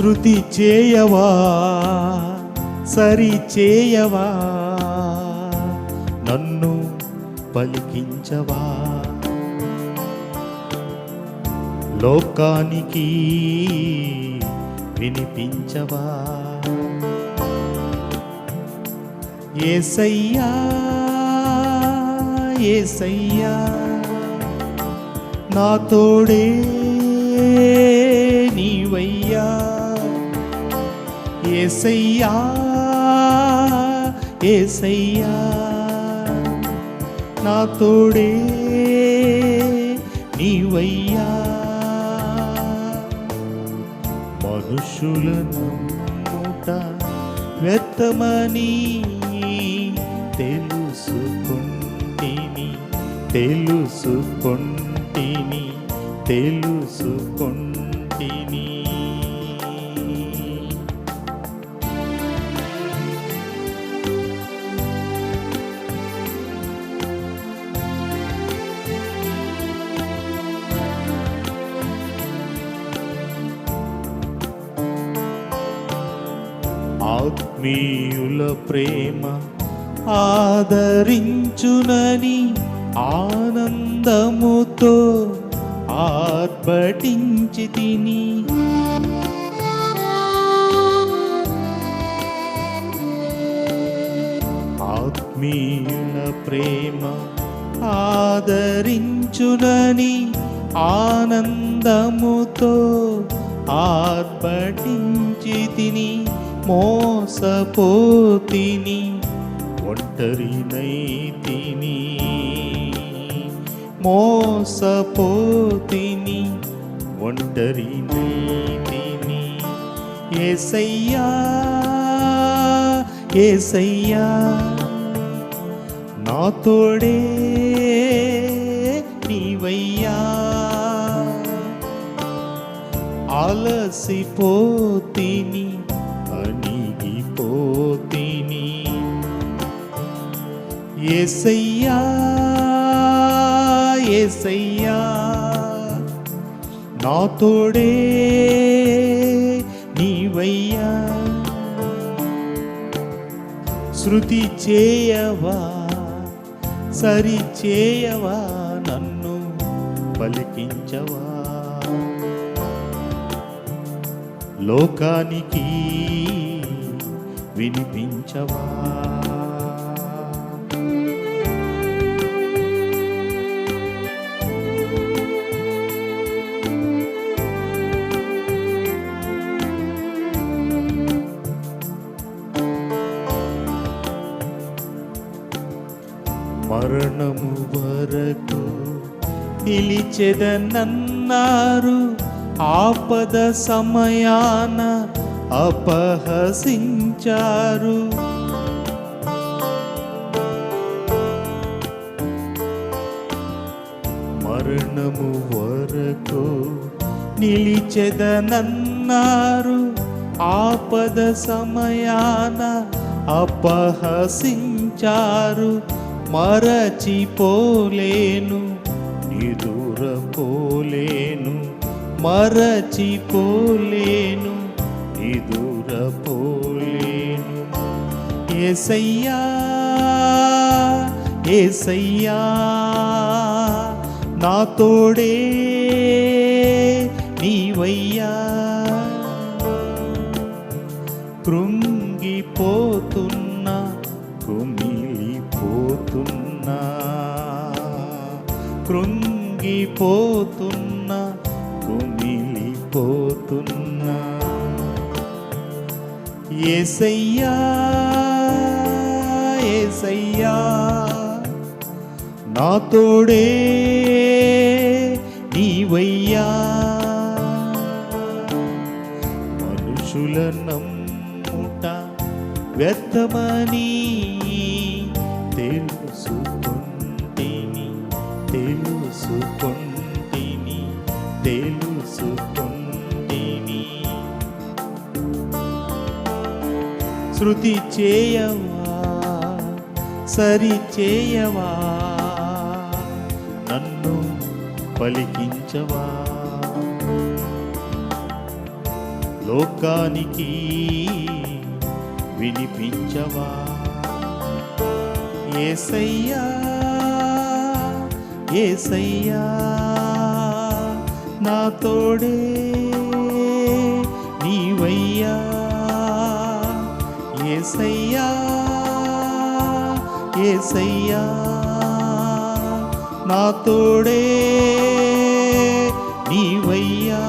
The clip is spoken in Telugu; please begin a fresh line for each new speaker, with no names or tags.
శృతి చేయవా? సరి చేయవా? నన్ను పలికించవా? లోకానికి వినిపించవా? ఏసయ్యా ఏసయ్యా నా తోడే నీవయ్యా. ఏసయ్యా ఏసయ్యా నా తోడే నీవయ్యా. మనుషులను మూట వ్యర్థమని తెలుసుకుంటిని తెలుసుకుంటిని తెలుసుకుంటిని. ఆత్మీయుల ప్రేమ ఆదరించునని ఆనందముతో ఆర్భటించి తిని. ఆత్మీయుల ప్రేమ ఆదరించునని ఆనందముతో ఆర్భటించి తిని. మోసపోతిని ఒంటరినై తిని మోసపోతిని ఒంటరినై తిని ఏసయ్యా ఏసయ్యా నా తోడే నీవయ్యా. అలసిపోతిని ఏసయ్యా ఏసయ్యా నా తోడే నీవయ్యా. శృతి చేయవా సరి చేయవా నన్ను పలికించవా. లోకానికి వినిపించవా. మరణము వరకు నిలిచెదనన్నారు ఆపద సమయాన అపహసించారు. మరణము వరకు నిలిచెదనన్నారు ఆపద సమయాన అపహసించారు. మరచిపోలేను నిదురపోలేను మరచిపోలేను నిదురపోలేను. ఏసయ్యా ఏసయ్యా నా తోడే నీవయ్యా. కృంగిపోతున్నా కృంగి కృంగిపోతున్నా కృంగిపోతున్నా కుమిలిపోతున్నా ఏసయ్యా ఏసయ్యా నా తోడే నీవయ్యా. మనుషుల నమ్ముట వ్యర్థమని తెలుసు శృతి చేయవా? సరి చేయవా? నన్ను పలికించవా? లోకానికి వినిపించవా? ఏసయ్యా ఏసయ్యా నా తోడే నీవయ్యా. ఏసయ్యా ఏసయ్యా నా తోడే నీవయ్యా.